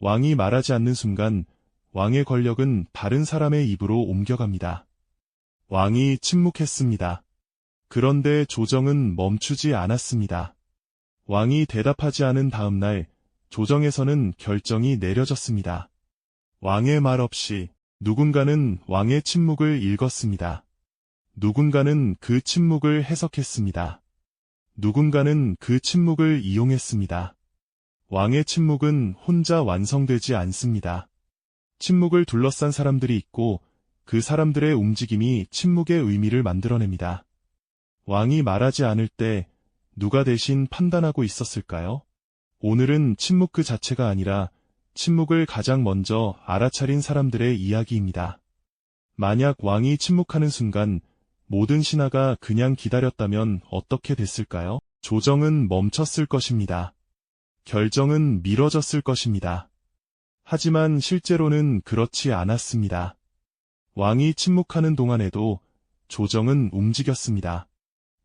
왕이 말하지 않는 순간 왕의 권력은 다른 사람의 입으로 옮겨갑니다. 왕이 침묵했습니다. 그런데 조정은 멈추지 않았습니다. 왕이 대답하지 않은 다음 날 조정에서는 결정이 내려졌습니다. 왕의 말 없이 누군가는 왕의 침묵을 읽었습니다. 누군가는 그 침묵을 해석했습니다. 누군가는 그 침묵을 이용했습니다. 왕의 침묵은 혼자 완성되지 않습니다. 침묵을 둘러싼 사람들이 있고 그 사람들의 움직임이 침묵의 의미를 만들어냅니다. 왕이 말하지 않을 때 누가 대신 판단하고 있었을까요? 오늘은 침묵 그 자체가 아니라 침묵을 가장 먼저 알아차린 사람들의 이야기입니다. 만약 왕이 침묵하는 순간 모든 신하가 그냥 기다렸다면 어떻게 됐을까요? 조정은 멈췄을 것입니다. 결정은 미뤄졌을 것입니다. 하지만 실제로는 그렇지 않았습니다. 왕이 침묵하는 동안에도 조정은 움직였습니다.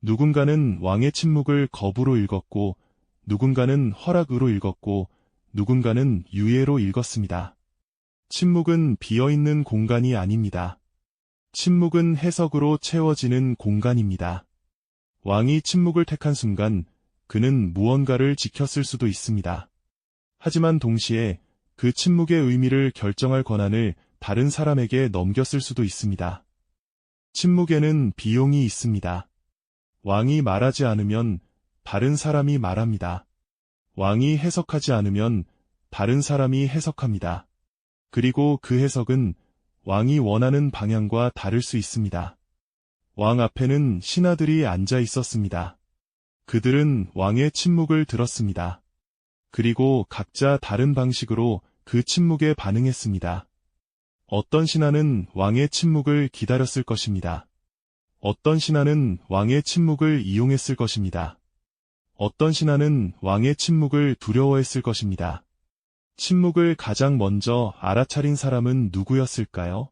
누군가는 왕의 침묵을 거부로 읽었고, 누군가는 허락으로 읽었고, 누군가는 유예로 읽었습니다. 침묵은 비어있는 공간이 아닙니다. 침묵은 해석으로 채워지는 공간입니다. 왕이 침묵을 택한 순간 그는 무언가를 지켰을 수도 있습니다. 하지만 동시에 그 침묵의 의미를 결정할 권한을 다른 사람에게 넘겼을 수도 있습니다. 침묵에는 비용이 있습니다. 왕이 말하지 않으면 다른 사람이 말합니다. 왕이 해석하지 않으면 다른 사람이 해석합니다. 그리고 그 해석은 왕이 원하는 방향과 다를 수 있습니다. 왕 앞에는 신하들이 앉아 있었습니다. 그들은 왕의 침묵을 들었습니다. 그리고 각자 다른 방식으로 그 침묵에 반응했습니다. 어떤 신하는 왕의 침묵을 기다렸을 것입니다. 어떤 신하는 왕의 침묵을 이용했을 것입니다. 어떤 신하는 왕의 침묵을 두려워했을 것입니다. 침묵을 가장 먼저 알아차린 사람은 누구였을까요?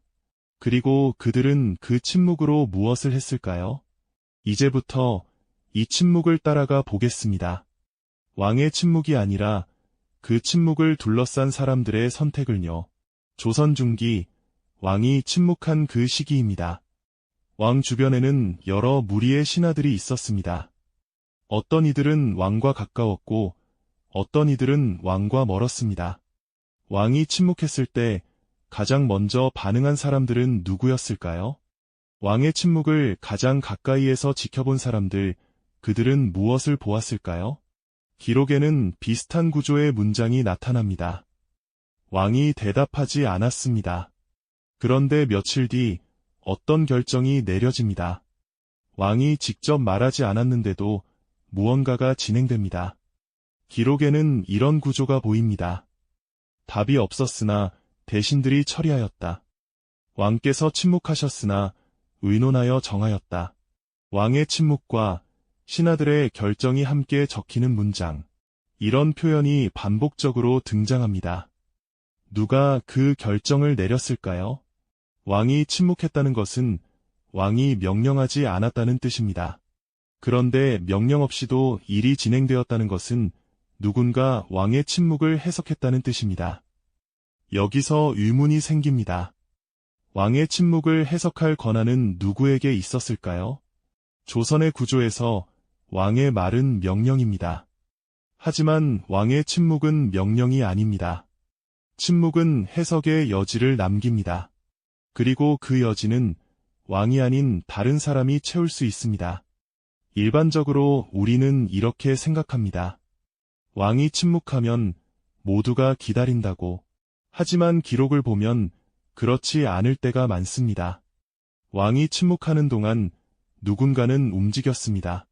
그리고 그들은 그 침묵으로 무엇을 했을까요? 이제부터 이 침묵을 따라가 보겠습니다. 왕의 침묵이 아니라 그 침묵을 둘러싼 사람들의 선택을요. 조선 중기 왕이 침묵한 그 시기입니다. 왕 주변에는 여러 무리의 신하들이 있었습니다. 어떤 이들은 왕과 가까웠고 어떤 이들은 왕과 멀었습니다. 왕이 침묵했을 때 가장 먼저 반응한 사람들은 누구였을까요? 왕의 침묵을 가장 가까이에서 지켜본 사람들, 그들은 무엇을 보았을까요? 기록에는 비슷한 구조의 문장이 나타납니다. 왕이 대답하지 않았습니다. 그런데 며칠 뒤 어떤 결정이 내려집니다. 왕이 직접 말하지 않았는데도 무언가가 진행됩니다. 기록에는 이런 구조가 보입니다. 답이 없었으나 대신들이 처리하였다. 왕께서 침묵하셨으나 의논하여 정하였다. 왕의 침묵과 신하들의 결정이 함께 적히는 문장. 이런 표현이 반복적으로 등장합니다. 누가 그 결정을 내렸을까요? 왕이 침묵했다는 것은 왕이 명령하지 않았다는 뜻입니다. 그런데 명령 없이도 일이 진행되었다는 것은 누군가 왕의 침묵을 해석했다는 뜻입니다. 여기서 의문이 생깁니다. 왕의 침묵을 해석할 권한은 누구에게 있었을까요? 조선의 구조에서 왕의 말은 명령입니다. 하지만 왕의 침묵은 명령이 아닙니다. 침묵은 해석의 여지를 남깁니다. 그리고 그 여지는 왕이 아닌 다른 사람이 채울 수 있습니다. 일반적으로 우리는 이렇게 생각합니다. 왕이 침묵하면 모두가 기다린다고. 하지만 기록을 보면 그렇지 않을 때가 많습니다. 왕이 침묵하는 동안 누군가는 움직였습니다.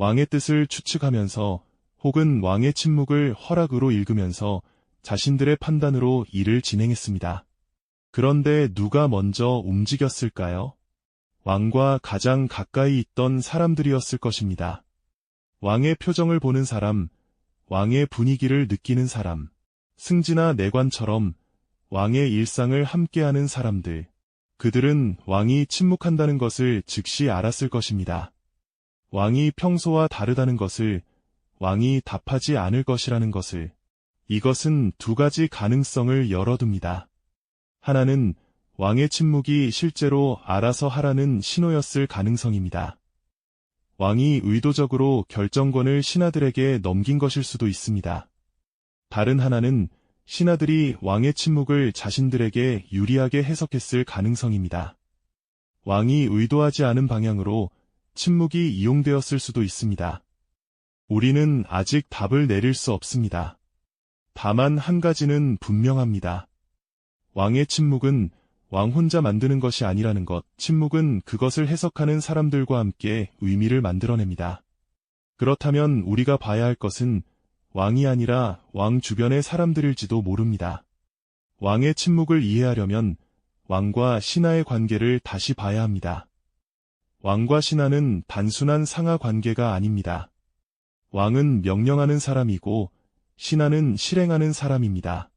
왕의 뜻을 추측하면서 혹은 왕의 침묵을 허락으로 읽으면서 자신들의 판단으로 일을 진행했습니다. 그런데 누가 먼저 움직였을까요? 왕과 가장 가까이 있던 사람들이었을 것입니다. 왕의 표정을 보는 사람, 왕의 분위기를 느끼는 사람, 승지나 내관처럼 왕의 일상을 함께하는 사람들, 그들은 왕이 침묵한다는 것을 즉시 알았을 것입니다. 왕이 평소와 다르다는 것을, 왕이 답하지 않을 것이라는 것을, 이것은 두 가지 가능성을 열어둡니다. 하나는 왕의 침묵이 실제로 알아서 하라는 신호였을 가능성입니다. 왕이 의도적으로 결정권을 신하들에게 넘긴 것일 수도 있습니다. 다른 하나는 신하들이 왕의 침묵을 자신들에게 유리하게 해석했을 가능성입니다. 왕이 의도하지 않은 방향으로 침묵이 이용되었을 수도 있습니다. 우리는 아직 답을 내릴 수 없습니다. 다만 한 가지는 분명합니다. 왕의 침묵은 왕 혼자 만드는 것이 아니라는 것, 침묵은 그것을 해석하는 사람들과 함께 의미를 만들어냅니다. 그렇다면 우리가 봐야 할 것은 왕이 아니라 왕 주변의 사람들일지도 모릅니다. 왕의 침묵을 이해하려면 왕과 신하의 관계를 다시 봐야 합니다. 왕과 신하는 단순한 상하 관계가 아닙니다. 왕은 명령하는 사람이고 신하는 실행하는 사람입니다.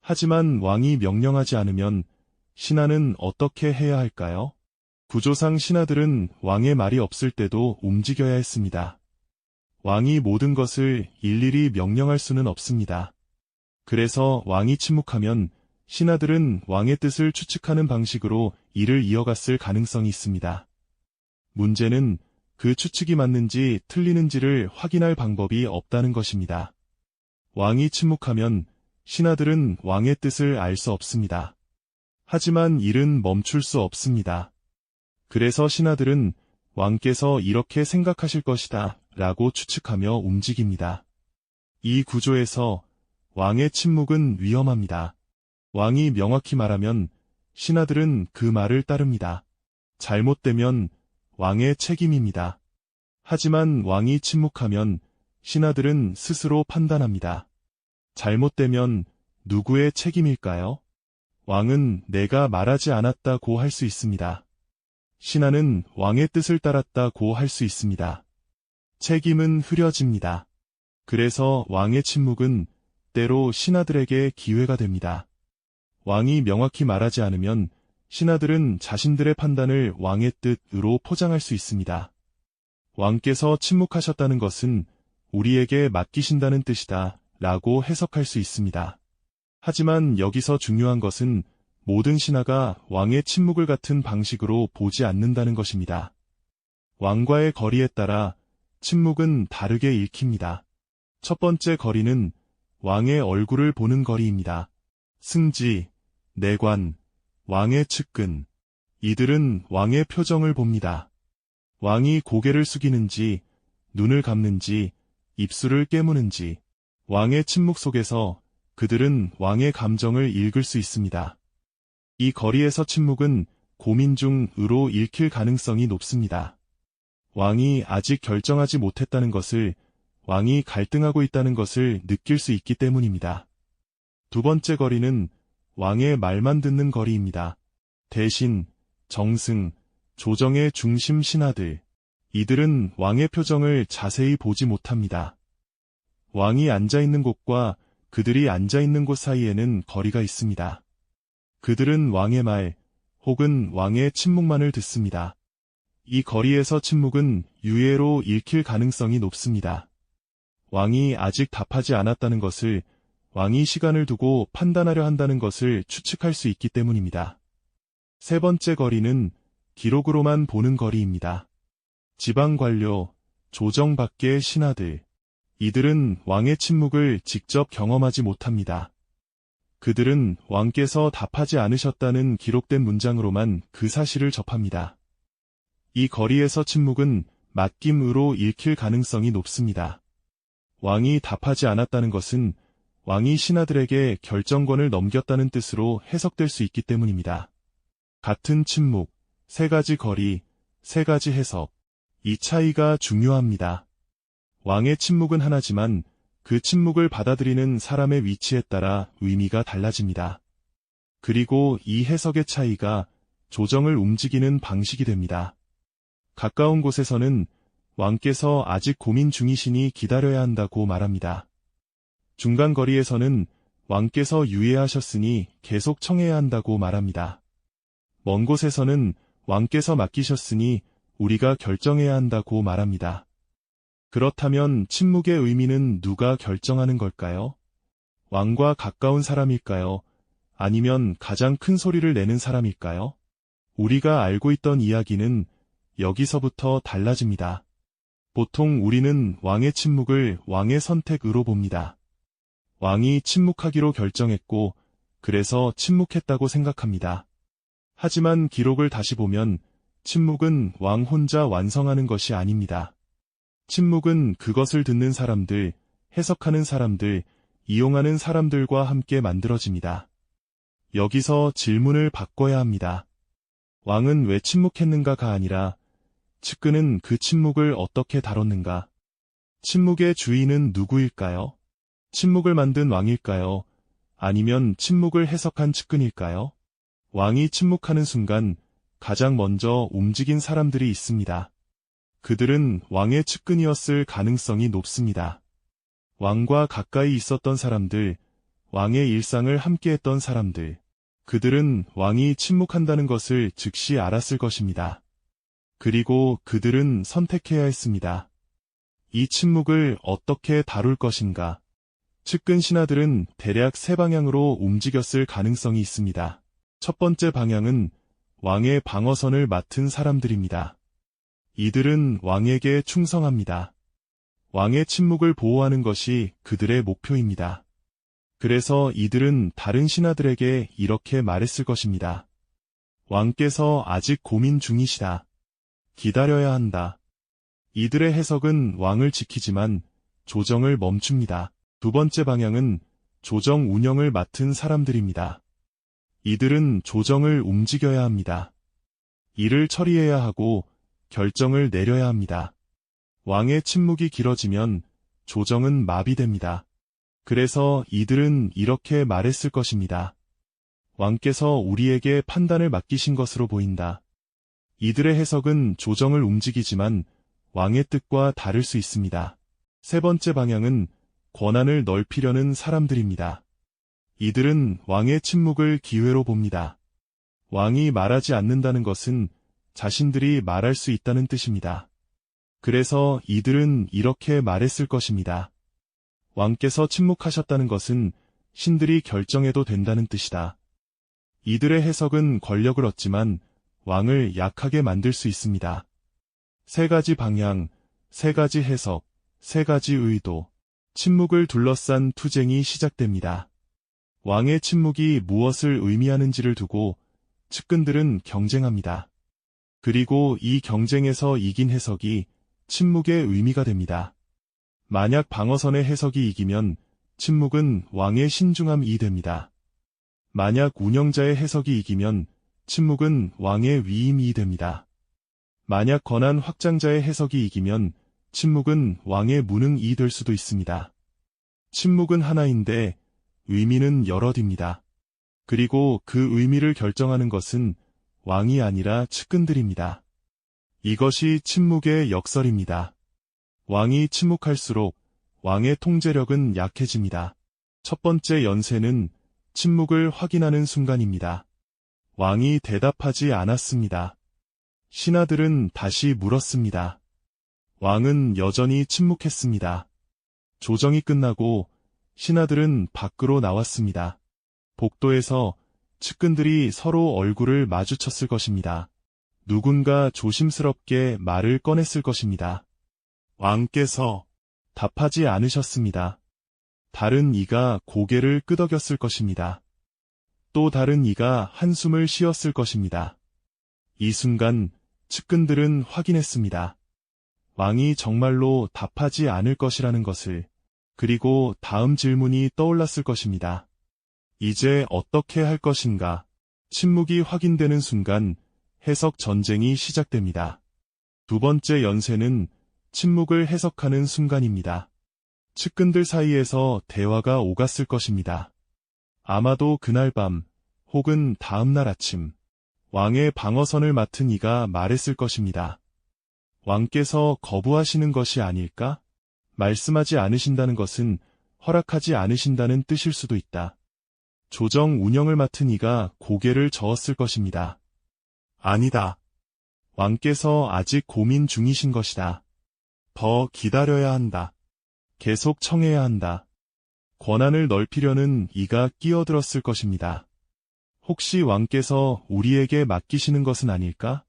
하지만 왕이 명령하지 않으면 신하는 어떻게 해야 할까요? 구조상 신하들은 왕의 말이 없을 때도 움직여야 했습니다. 왕이 모든 것을 일일이 명령할 수는 없습니다. 그래서 왕이 침묵하면 신하들은 왕의 뜻을 추측하는 방식으로 일을 이어갔을 가능성이 있습니다. 문제는 그 추측이 맞는지 틀리는지를 확인할 방법이 없다는 것입니다. 왕이 침묵하면 신하들은 왕의 뜻을 알 수 없습니다. 하지만 일은 멈출 수 없습니다. 그래서 신하들은 왕께서 이렇게 생각하실 것이다 라고 추측하며 움직입니다. 이 구조에서 왕의 침묵은 위험합니다. 왕이 명확히 말하면 신하들은 그 말을 따릅니다. 잘못되면 왕의 책임입니다. 하지만 왕이 침묵하면 신하들은 스스로 판단합니다. 잘못되면 누구의 책임일까요? 왕은 내가 말하지 않았다고 할 수 있습니다. 신하는 왕의 뜻을 따랐다고 할 수 있습니다. 책임은 흐려집니다. 그래서 왕의 침묵은 때로 신하들에게 기회가 됩니다. 왕이 명확히 말하지 않으면 신하들은 자신들의 판단을 왕의 뜻으로 포장할 수 있습니다. 왕께서 침묵하셨다는 것은 우리에게 맡기신다는 뜻이다 라고 해석할 수 있습니다. 하지만 여기서 중요한 것은 모든 신하가 왕의 침묵을 같은 방식으로 보지 않는다는 것입니다. 왕과의 거리에 따라 침묵은 다르게 읽힙니다. 첫 번째 거리는 왕의 얼굴을 보는 거리입니다. 승지, 내관, 왕의 측근. 이들은 왕의 표정을 봅니다. 왕이 고개를 숙이는지, 눈을 감는지, 입술을 깨무는지, 왕의 침묵 속에서 그들은 왕의 감정을 읽을 수 있습니다. 이 거리에서 침묵은 고민 중으로 읽힐 가능성이 높습니다. 왕이 아직 결정하지 못했다는 것을 왕이 갈등하고 있다는 것을 느낄 수 있기 때문입니다. 두 번째 거리는 왕의 말만 듣는 거리입니다. 대신, 정승, 조정의 중심 신하들, 이들은 왕의 표정을 자세히 보지 못합니다. 왕이 앉아있는 곳과 그들이 앉아있는 곳 사이에는 거리가 있습니다. 그들은 왕의 말, 혹은 왕의 침묵만을 듣습니다. 이 거리에서 침묵은 유예로 읽힐 가능성이 높습니다. 왕이 아직 답하지 않았다는 것을 왕이 시간을 두고 판단하려 한다는 것을 추측할 수 있기 때문입니다. 세 번째 거리는 기록으로만 보는 거리입니다. 지방 관료, 조정 밖의 신하들, 이들은 왕의 침묵을 직접 경험하지 못합니다. 그들은 왕께서 답하지 않으셨다는 기록된 문장으로만 그 사실을 접합니다. 이 거리에서 침묵은 맡김으로 읽힐 가능성이 높습니다. 왕이 답하지 않았다는 것은 왕이 신하들에게 결정권을 넘겼다는 뜻으로 해석될 수 있기 때문입니다. 같은 침묵, 세 가지 거리, 세 가지 해석. 이 차이가 중요합니다. 왕의 침묵은 하나지만 그 침묵을 받아들이는 사람의 위치에 따라 의미가 달라집니다. 그리고 이 해석의 차이가 조정을 움직이는 방식이 됩니다. 가까운 곳에서는 왕께서 아직 고민 중이시니 기다려야 한다고 말합니다. 중간 거리에서는 왕께서 유예하셨으니 계속 청해야 한다고 말합니다. 먼 곳에서는 왕께서 맡기셨으니 우리가 결정해야 한다고 말합니다. 그렇다면 침묵의 의미는 누가 결정하는 걸까요? 왕과 가까운 사람일까요? 아니면 가장 큰 소리를 내는 사람일까요? 우리가 알고 있던 이야기는 여기서부터 달라집니다. 보통 우리는 왕의 침묵을 왕의 선택으로 봅니다. 왕이 침묵하기로 결정했고, 그래서 침묵했다고 생각합니다. 하지만 기록을 다시 보면, 침묵은 왕 혼자 완성하는 것이 아닙니다. 침묵은 그것을 듣는 사람들, 해석하는 사람들, 이용하는 사람들과 함께 만들어집니다. 여기서 질문을 바꿔야 합니다. 왕은 왜 침묵했는가가 아니라 측근은 그 침묵을 어떻게 다뤘는가? 침묵의 주인은 누구일까요? 침묵을 만든 왕일까요? 아니면 침묵을 해석한 측근일까요? 왕이 침묵하는 순간 가장 먼저 움직인 사람들이 있습니다. 그들은 왕의 측근이었을 가능성이 높습니다. 왕과 가까이 있었던 사람들, 왕의 일상을 함께했던 사람들, 그들은 왕이 침묵한다는 것을 즉시 알았을 것입니다. 그리고 그들은 선택해야 했습니다. 이 침묵을 어떻게 다룰 것인가? 측근 신하들은 대략 세 방향으로 움직였을 가능성이 있습니다. 첫 번째 방향은 왕의 방어선을 맡은 사람들입니다. 이들은 왕에게 충성합니다. 왕의 침묵을 보호하는 것이 그들의 목표입니다. 그래서 이들은 다른 신하들에게 이렇게 말했을 것입니다. 왕께서 아직 고민 중이시다. 기다려야 한다. 이들의 해석은 왕을 지키지만 조정을 멈춥니다. 두 번째 방향은 조정 운영을 맡은 사람들입니다. 이들은 조정을 움직여야 합니다. 일을 처리해야 하고 결정을 내려야 합니다. 왕의 침묵이 길어지면 조정은 마비됩니다. 그래서 이들은 이렇게 말했을 것입니다. 왕께서 우리에게 판단을 맡기신 것으로 보인다. 이들의 해석은 조정을 움직이지만 왕의 뜻과 다를 수 있습니다. 세 번째 방향은 권한을 넓히려는 사람들입니다. 이들은 왕의 침묵을 기회로 봅니다. 왕이 말하지 않는다는 것은 자신들이 말할 수 있다는 뜻입니다. 그래서 이들은 이렇게 말했을 것입니다. 왕께서 침묵하셨다는 것은 신들이 결정해도 된다는 뜻이다. 이들의 해석은 권력을 얻지만 왕을 약하게 만들 수 있습니다. 세 가지 방향, 세 가지 해석, 세 가지 의도, 침묵을 둘러싼 투쟁이 시작됩니다. 왕의 침묵이 무엇을 의미하는지를 두고 측근들은 경쟁합니다. 그리고 이 경쟁에서 이긴 해석이 침묵의 의미가 됩니다. 만약 방어선의 해석이 이기면 침묵은 왕의 신중함이 됩니다. 만약 운영자의 해석이 이기면 침묵은 왕의 위임이 됩니다. 만약 권한 확장자의 해석이 이기면 침묵은 왕의 무능이 될 수도 있습니다. 침묵은 하나인데 의미는 여럿입니다. 그리고 그 의미를 결정하는 것은 왕이 아니라 측근들입니다. 이것이 침묵의 역설입니다. 왕이 침묵할수록 왕의 통제력은 약해집니다. 첫 번째 연세는 침묵을 확인하는 순간입니다. 왕이 대답하지 않았습니다. 신하들은 다시 물었습니다. 왕은 여전히 침묵했습니다. 조정이 끝나고 신하들은 밖으로 나왔습니다. 복도에서 측근들이 서로 얼굴을 마주쳤을 것입니다. 누군가 조심스럽게 말을 꺼냈을 것입니다. 왕께서 답하지 않으셨습니다. 다른 이가 고개를 끄덕였을 것입니다. 또 다른 이가 한숨을 쉬었을 것입니다. 이 순간 측근들은 확인했습니다. 왕이 정말로 답하지 않을 것이라는 것을, 그리고 다음 질문이 떠올랐을 것입니다. 이제 어떻게 할 것인가? 침묵이 확인되는 순간 해석 전쟁이 시작됩니다. 두 번째 연세는 침묵을 해석하는 순간입니다. 측근들 사이에서 대화가 오갔을 것입니다. 아마도 그날 밤 혹은 다음 날 아침 왕의 방어선을 맡은 이가 말했을 것입니다. 왕께서 거부하시는 것이 아닐까? 말씀하지 않으신다는 것은 허락하지 않으신다는 뜻일 수도 있다. 조정 운영을 맡은 이가 고개를 저었을 것입니다. 아니다. 왕께서 아직 고민 중이신 것이다. 더 기다려야 한다. 계속 청해야 한다. 권한을 넓히려는 이가 끼어들었을 것입니다. 혹시 왕께서 우리에게 맡기시는 것은 아닐까?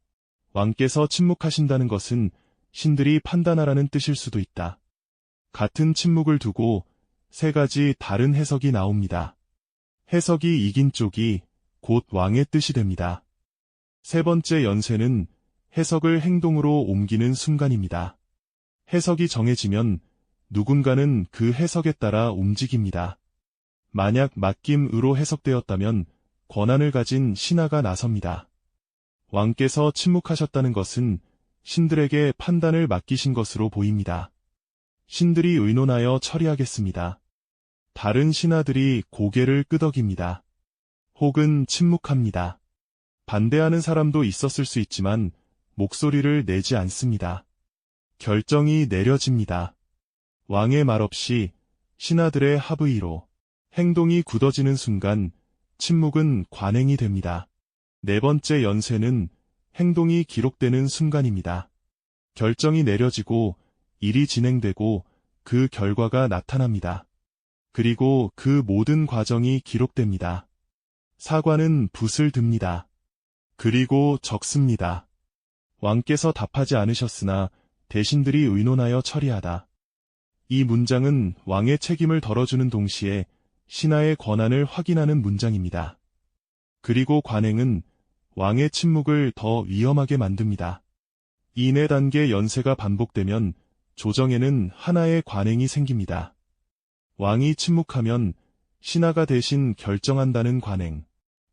왕께서 침묵하신다는 것은 신들이 판단하라는 뜻일 수도 있다. 같은 침묵을 두고 세 가지 다른 해석이 나옵니다. 해석이 이긴 쪽이 곧 왕의 뜻이 됩니다. 세 번째 연쇄는 해석을 행동으로 옮기는 순간입니다. 해석이 정해지면 누군가는 그 해석에 따라 움직입니다. 만약 맡김으로 해석되었다면 권한을 가진 신하가 나섭니다. 왕께서 침묵하셨다는 것은 신들에게 판단을 맡기신 것으로 보입니다. 신들이 의논하여 처리하겠습니다. 다른 신하들이 고개를 끄덕입니다. 혹은 침묵합니다. 반대하는 사람도 있었을 수 있지만 목소리를 내지 않습니다. 결정이 내려집니다. 왕의 말 없이 신하들의 합의로 행동이 굳어지는 순간 침묵은 관행이 됩니다. 네 번째 연쇄는 행동이 기록되는 순간입니다. 결정이 내려지고 일이 진행되고 그 결과가 나타납니다. 그리고 그 모든 과정이 기록됩니다. 사과는 붓을 듭니다. 그리고 적습니다. 왕께서 답하지 않으셨으나 대신들이 의논하여 처리하다. 이 문장은 왕의 책임을 덜어주는 동시에 신하의 권한을 확인하는 문장입니다. 그리고 관행은 왕의 침묵을 더 위험하게 만듭니다. 이네 단계 연쇄가 반복되면 조정에는 하나의 관행이 생깁니다. 왕이 침묵하면 신하가 대신 결정한다는 관행.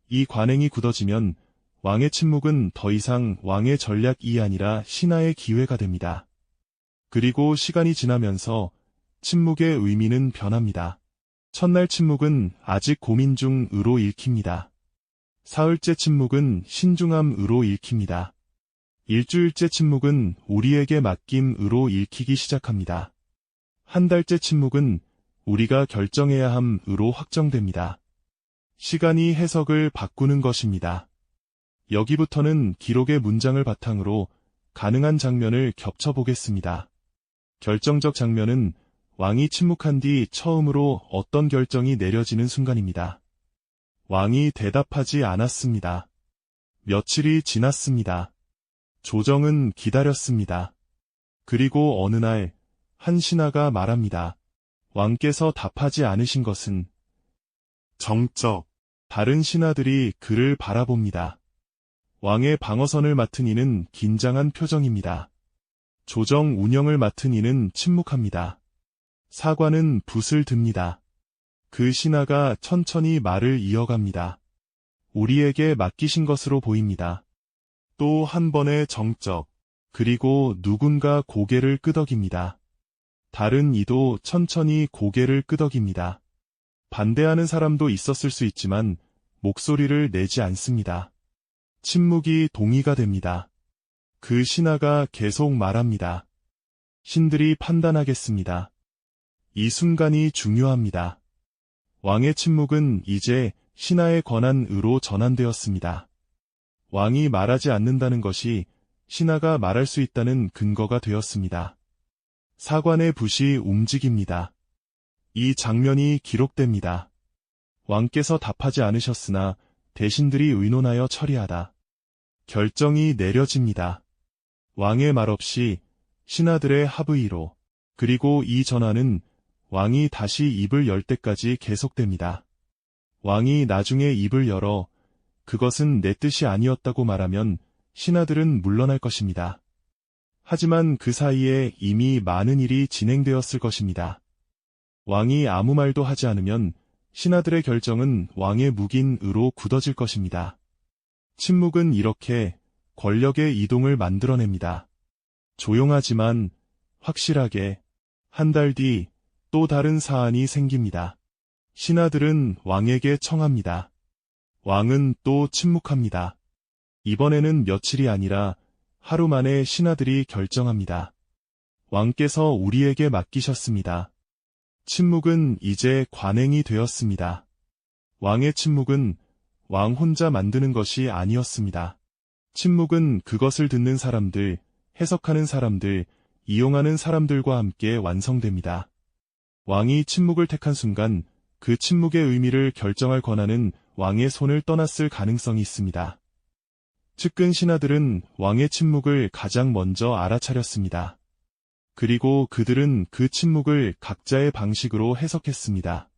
이 관행이 굳어지면 왕의 침묵은 더 이상 왕의 전략이 아니라 신하의 기회가 됩니다. 그리고 시간이 지나면서 침묵의 의미는 변합니다. 첫날 침묵은 아직 고민 중으로 읽힙니다. 사흘째 침묵은 신중함으로 읽힙니다. 일주일째 침묵은 우리에게 맡김으로 읽히기 시작합니다. 한 달째 침묵은 우리가 결정해야 함으로 확정됩니다. 시간이 해석을 바꾸는 것입니다. 여기부터는 기록의 문장을 바탕으로 가능한 장면을 겹쳐보겠습니다. 결정적 장면은 왕이 침묵한 뒤 처음으로 어떤 결정이 내려지는 순간입니다. 왕이 대답하지 않았습니다. 며칠이 지났습니다. 조정은 기다렸습니다. 그리고 어느 날, 한 신하가 말합니다. 왕께서 답하지 않으신 것은 정적. 다른 신하들이 그를 바라봅니다. 왕의 방어선을 맡은 이는 긴장한 표정입니다. 조정 운영을 맡은 이는 침묵합니다. 사관은 붓을 듭니다. 그 신하가 천천히 말을 이어갑니다. 우리에게 맡기신 것으로 보입니다. 또 한 번의 정적, 그리고 누군가 고개를 끄덕입니다. 다른 이도 천천히 고개를 끄덕입니다. 반대하는 사람도 있었을 수 있지만 목소리를 내지 않습니다. 침묵이 동의가 됩니다. 그 신하가 계속 말합니다. 신들이 판단하겠습니다. 이 순간이 중요합니다. 왕의 침묵은 이제 신하의 권한으로 전환되었습니다. 왕이 말하지 않는다는 것이 신하가 말할 수 있다는 근거가 되었습니다. 사관의 붓이 움직입니다. 이 장면이 기록됩니다. 왕께서 답하지 않으셨으나 대신들이 의논하여 처리하다. 결정이 내려집니다. 왕의 말 없이 신하들의 합의로 그리고 이 전화는 왕이 다시 입을 열 때까지 계속됩니다. 왕이 나중에 입을 열어 그것은 내 뜻이 아니었다고 말하면 신하들은 물러날 것입니다. 하지만 그 사이에 이미 많은 일이 진행되었을 것입니다. 왕이 아무 말도 하지 않으면 신하들의 결정은 왕의 묵인으로 굳어질 것입니다. 침묵은 이렇게 권력의 이동을 만들어냅니다. 조용하지만 확실하게 한 달 뒤 또 다른 사안이 생깁니다. 신하들은 왕에게 청합니다. 왕은 또 침묵합니다. 이번에는 며칠이 아니라 하루 만에 신하들이 결정합니다. 왕께서 우리에게 맡기셨습니다. 침묵은 이제 관행이 되었습니다. 왕의 침묵은 왕 혼자 만드는 것이 아니었습니다. 침묵은 그것을 듣는 사람들, 해석하는 사람들, 이용하는 사람들과 함께 완성됩니다. 왕이 침묵을 택한 순간 그 침묵의 의미를 결정할 권한은 왕의 손을 떠났을 가능성이 있습니다. 측근 신하들은 왕의 침묵을 가장 먼저 알아차렸습니다. 그리고 그들은 그 침묵을 각자의 방식으로 해석했습니다.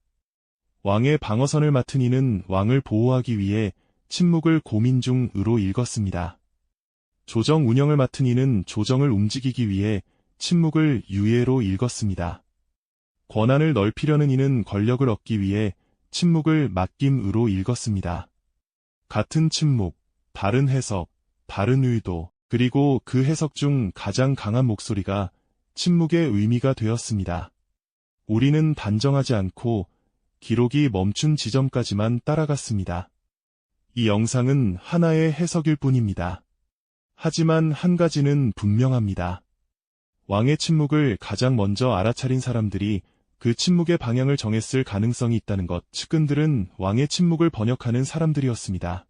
왕의 방어선을 맡은 이는 왕을 보호하기 위해 침묵을 고민 중으로 읽었습니다. 조정 운영을 맡은 이는 조정을 움직이기 위해 침묵을 유예로 읽었습니다. 권한을 넓히려는 이는 권력을 얻기 위해 침묵을 맡김으로 읽었습니다. 같은 침묵, 다른 해석, 다른 의도, 그리고 그 해석 중 가장 강한 목소리가 침묵의 의미가 되었습니다. 우리는 단정하지 않고 기록이 멈춘 지점까지만 따라갔습니다. 이 영상은 하나의 해석일 뿐입니다. 하지만 한 가지는 분명합니다. 왕의 침묵을 가장 먼저 알아차린 사람들이 그 침묵의 방향을 정했을 가능성이 있다는 것, 측근들은 왕의 침묵을 번역하는 사람들이었습니다.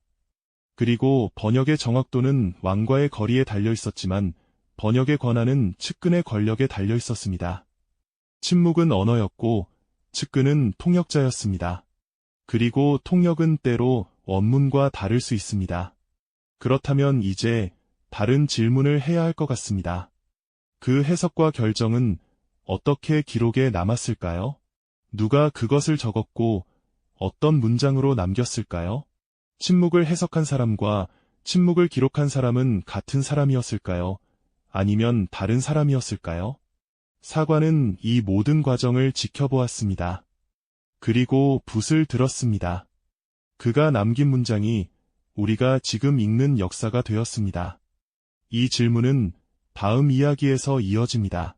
그리고 번역의 정확도는 왕과의 거리에 달려 있었지만 번역의 권한은 측근의 권력에 달려 있었습니다. 침묵은 언어였고 측근은 통역자였습니다. 그리고 통역은 때로 원문과 다를 수 있습니다. 그렇다면 이제 다른 질문을 해야 할 것 같습니다. 그 해석과 결정은 어떻게 기록에 남았을까요? 누가 그것을 적었고 어떤 문장으로 남겼을까요? 침묵을 해석한 사람과 침묵을 기록한 사람은 같은 사람이었을까요? 아니면 다른 사람이었을까요? 사관은 이 모든 과정을 지켜보았습니다. 그리고 붓을 들었습니다. 그가 남긴 문장이 우리가 지금 읽는 역사가 되었습니다. 이 질문은 다음 이야기에서 이어집니다.